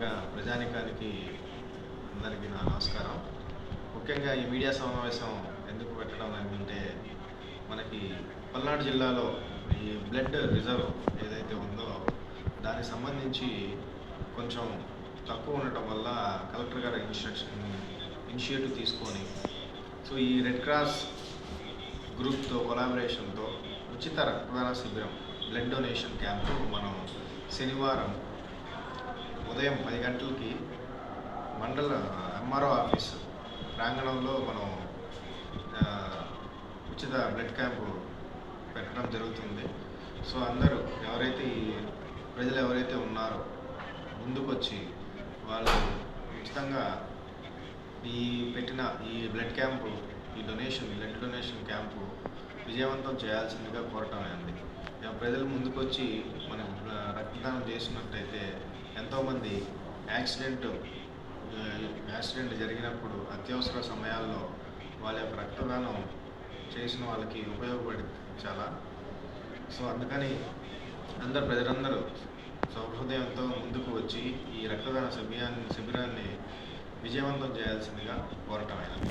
నియోజకవర్గ ప్రజానికానికి అందరికీ నా నమస్కారం. ముఖ్యంగా ఈ మీడియా సమావేశం ఎందుకు పెట్టడం అంటే మనకి పల్నాడు జిల్లాలో ఈ బ్లడ్ రిజర్వ్ ఏదైతే ఉందో దానికి సంబంధించి కొంచెం తక్కువ ఉండటం వల్ల కలెక్టర్ గారు ఇన్స్ట్రక్షన్ ఇనిషియేటివ్ తీసుకొని సో ఈ రెడ్ క్రాస్ గ్రూప్తో కొలాబరేషన్తో ఉచిత రక్తదాన శిబిరం బ్లడ్ డొనేషన్ క్యాంపు మనం శనివారం ఉదయం పది గంటలకి మండల ఎంఆర్ఓ ఆఫీస్ ప్రాంగణంలో మనం ఉచిత బ్లడ్ క్యాంపు పెట్టడం జరుగుతుంది. సో అందరూ ఎవరైతే ఈ ప్రజలు ఎవరైతే ఉన్నారో ముందుకొచ్చి వాళ్ళు ఉచితంగా ఈ పెట్టిన ఈ బ్లడ్ క్యాంపు ఈ డొనేషన్ బ్లడ్ డొనేషన్ క్యాంపు విజయవంతం చేయాల్సిందిగా కోరటమైంది ఇక ప్రజలు ముందుకొచ్చి మనం రక్తదానం చేసినట్టయితే ఎంతోమంది యాక్సిడెంట్ యాక్సిడెంట్ జరిగినప్పుడు అత్యవసర సమయాల్లో వాళ్ళ యొక్క రక్తదానం చేసిన వాళ్ళకి ఉపయోగపడి చాలా. సో అందుకని అందరు ప్రజలందరూ సౌహృదయంతో ముందుకు వచ్చి ఈ రక్తదాన శిబిరాన్ని శిబిరాన్ని విజయవంతం చేయాల్సిందిగా కోరటమైనది